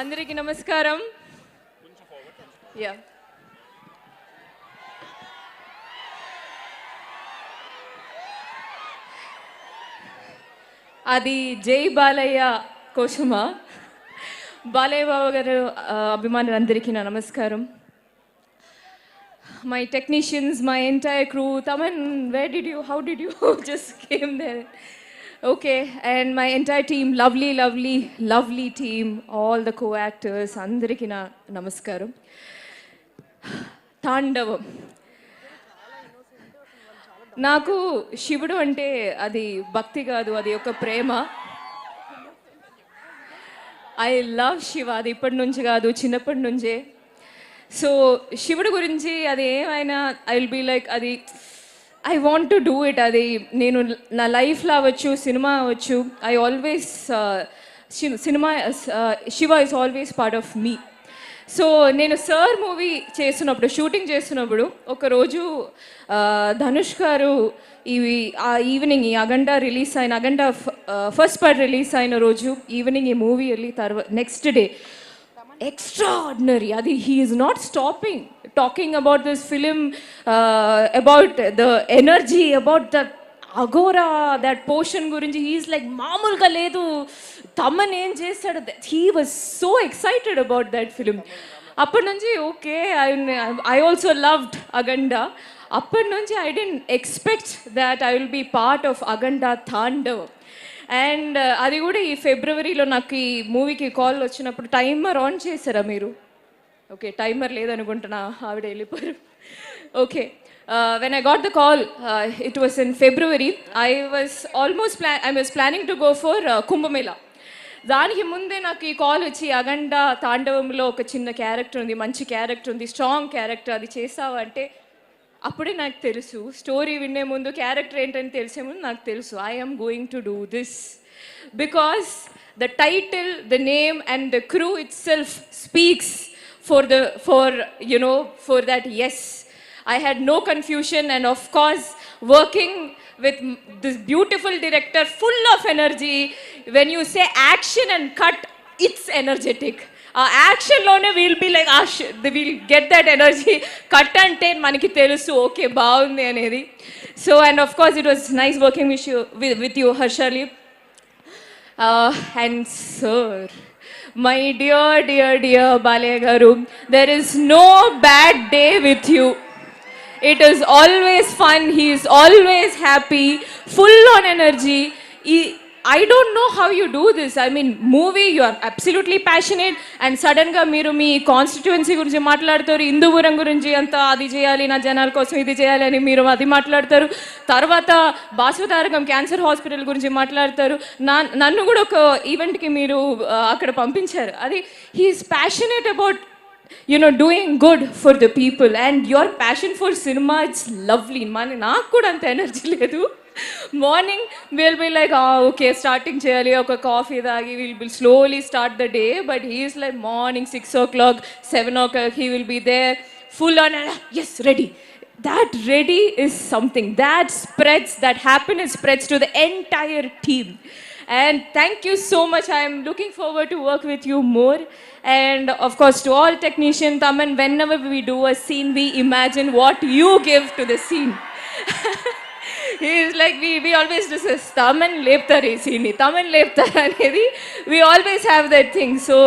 అందరికీ నమస్కారం. అది జై బాలయ్య కోసమా బాలయ్య బాబు గారు అభిమానులు అందరికీ నా నమస్కారం. My technicians my entire crew Thaman where did you how did you just came they okay and my entire team lovely lovely lovely team all the co actors అందరికీ నా నమస్కారం. తాండవం. నాకు శివుడు అంటే అది భక్తి కాదు అది ఒక ప్రేమ. ఐ లవ్ శివ అది ఇప్పటి నుంచి కాదు చిన్నప్పటి నుంచే. సో శివుడు గురించి అది ఏమైనా ఐ విల్ బీ లైక్ అది I want to do it అది నేను నా లైఫ్లో అవ్వచ్చు సినిమా అవ్వచ్చు. I always uh, cinema uh, Shiva is always part of me so నేను సార్ మూవీ చేస్తున్నప్పుడు షూటింగ్ చేస్తున్నప్పుడు ఒకరోజు uh, ధనుష్ గారు ఇవి ఆ ఈవినింగ్ ఈ అగంట రిలీజ్ అయిన అగంట ఫస్ట్ పార్ట్ రిలీజ్ అయిన రోజు ఈవినింగ్ ఈ మూవీ వెళ్ళి తర్వాత నెక్స్ట్ డే ఎక్స్ట్రా ఆర్డినరీ అది is not stopping talking about this film uh, about the energy about the Aghora that portion గురించి హీఈస్ లైక్ మామూలుగా లేదు. తమన్ ఏం చేస్తాడు he was so excited about that film అప్పటి నుంచి okay I I also loved Akhanda అప్పటి నుంచి I didn't expect that I will be part of Akhanda Tandav and అది కూడా ఈ ఫిబ్రవరిలో నాకు ఈ మూవీకి కాల్ వచ్చినప్పుడు టైమర్ ఆన్ చేశారా మీరు? ఓకే టైమర్ లేదనుకుంటున్నా ఆవిడ వెళ్ళిపోయారు okay when I got the call it was in February I was almost pla I was planning to go for Kumbh Mela దానికి ముందే నాకు ఈ కాల్ వచ్చి అగండ తాండవంలో ఒక చిన్న క్యారెక్టర్ ఉంది మంచి క్యారెక్టర్ ఉంది స్ట్రాంగ్ క్యారెక్టర్ అది చేసావు? అంటే అప్పుడే నాకు తెలుసు స్టోరీ వినే ముందు క్యారెక్టర్ ఏంటని తెలిసే ముందు నాకు తెలుసు I am going to do this because the title the name and the crew itself speaks For the for you know for that as I had no confusion, and of course, working with m- this beautiful director, full of energy. When you say action and cut, it's energetic. ఆ యాక్షన్లోనే we'll be like uh will get that energy cut అంటే మనకి తెలుసు okay బాగుంది అనేది so and of course it was nice working with you with you Harshali and sir my dear, dear, dear Balagaru, there is no bad day with you. It is always fun. He is always happy, full on energy. I don't know how you do this I mean movie you are absolutely passionate and సడన్గా మీరు మీ constituency గురించి మాట్లాడతారు హిందూపురం గురించి అంత అది చేయాలి నా జనాల కోసం ఇది చేయాలి అని మీరు అది మాట్లాడతారు. తర్వాత బాసుతారకం క్యాన్సర్ హాస్పిటల్ గురించి మాట్లాడతారు. నా నన్ను కూడా ఒక ఈవెంట్కి మీరు అక్కడ పంపించారు. అది he's passionate about you doing good for for people and and passion for cinema cinema lovely మన నాకు కూడా అంత ఎనర్జీ లేదు. morning will be like okay starting చేయాలి ఒక కాఫీ తాగి will be slowly start the day but he's like morning six o'clock seven o'clock he will be there full on as ready that ready is something that spreads that happiness spreads to the entire team and thank you so much i am looking forward to work with you more and of course to all technicians taman whenever we do a scene we imagine what you give to the scene is like we we always this Tamil లేపుతారు ఈ సీన్ని తమిళ్ లేపుతారు అనేది we always have that thing so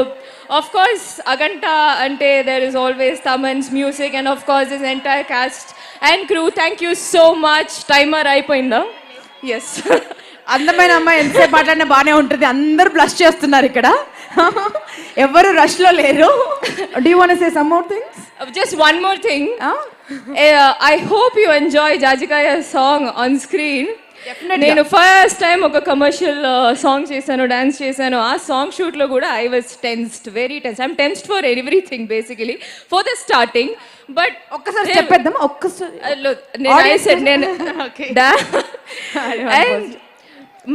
of course Akhanda అంటే there is always Thaman's music and of course is entire cast and crew thank you so much timer అయిపోయిందా? Yes అందమైన అమ్మాయి ఎంతసేపు మాట్లాడినా బాగానే ఉంటుంది. అందరు ప్లస్ చేస్తున్నారు ఇక్కడ. ఎవరు రష్లో లేరు. Do want say some more things just one more thing uh, I hope you enjoy Jajikaya song on screen. నేను ఫస్ట్ టైం ఒక కమర్షియల్ సాంగ్ చేశాను డాన్స్ చేశాను. ఆ సాంగ్ షూట్లో కూడా I was tensed very tense I'm tensed for everything basically for the starting but ఒక్కసారి చెప్పేద్దాం ఒక్కసారి. నేను said నేను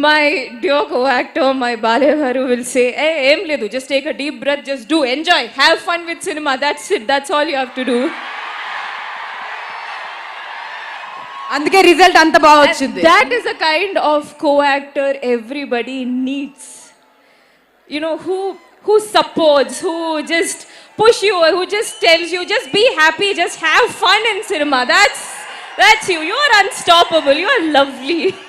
my dear co actor my Balayya garu will say a ఏం లేదు just take a deep breath just do enjoy have fun with cinema that's it that's all you have to do అందుకే result అంత బాగా వచ్చింది That is the kind of co-actor everybody needs. You know who who supports, who just push you, who just tells you, just be happy, just have fun in cinema. That's that's you. You are unstoppable. You are lovely.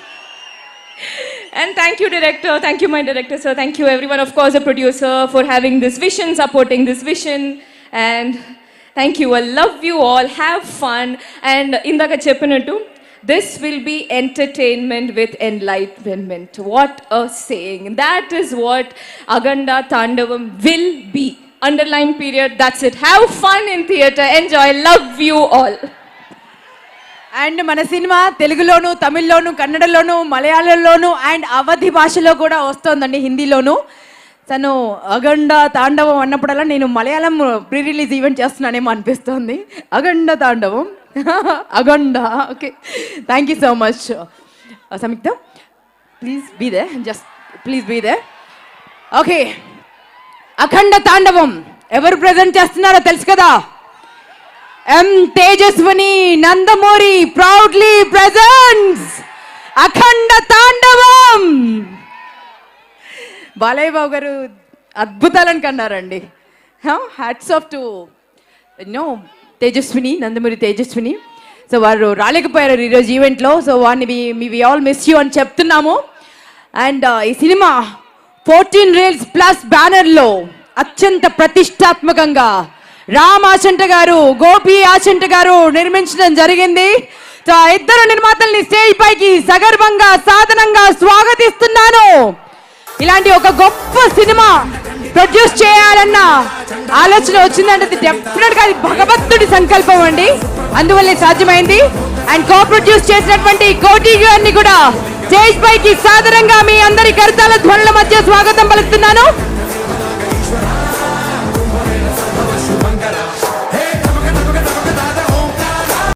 And thank you, director. Thank you, my director, sir. Thank you, everyone. Of course, the producer for having this vision, supporting this vision. And thank you I love you all have fun and ఇందాక చెప్పినట్టు this will be entertainment with enlightenment what a saying that is what Akhanda Tandavam will be underline period that's it have fun in theatre enjoy love you all and మన cinema తెలుగులోను తమిళ్ళోను కన్నడలోను మలయాళంలోను and Awadhi భాషలో కూడా వస్తోందండి హిందీలోను తను అగండ తాండవం అన్నప్పుడల్లా నేను మలయాళం ప్రీ రిలీజ్ ఈవెంట్ చేస్తున్నానేమో అనిపిస్తోంది. అగండ తాండవం. అగండ. Okay. Thank you so much Samyuktha please be there just please be there okay Akhanda Tandavam. ఎవరు ప్రజెంట్ చేస్తున్నారో తెలుసు కదా? M Tejaswini Nandamuri proudly presents Akhanda Tandavam. Balayya Babu garu అద్భుతాలను కన్నారండి. Hats off to no Tejaswini Nandamuri Tejaswini. So వారు రాలేకపోయారు ఈరోజు ఈవెంట్లో. So వారిని మీ వి ఆల్ మిస్ యూ అని చెప్తున్నాము. అండ్ uh, ఈ సినిమా ఫోర్టీన్ రీల్స్ ప్లస్ బ్యానర్లో అత్యంత ప్రతిష్టాత్మకంగా రామ్ ఆచంట గారు గోపి ఆచంట గారు నిర్మించడం జరిగింది. సో ఇద్దరు నిర్మాతల్ని స్టేజ్ పైకి సగర్వంగా సాధనంగా స్వాగతిస్తున్నాను. ఇలాంటి ఒక గొప్ప సినిమా ప్రొడ్యూస్ చేయాలన్న ఆలోచన వచ్చిందంటే డెఫినెట్గా అది భగవంతుడి సంకల్పం అండి. అందువల్లే సాధ్యమైంది. అండ్ కో ప్రొడ్యూస్ చేసినటువంటి కోటి గారిని కూడా స్టేజ్ పైకి సాధారణంగా మీ అందరి కరతాల ధ్వనుల మధ్య స్వాగతం పలుకుతున్నాను.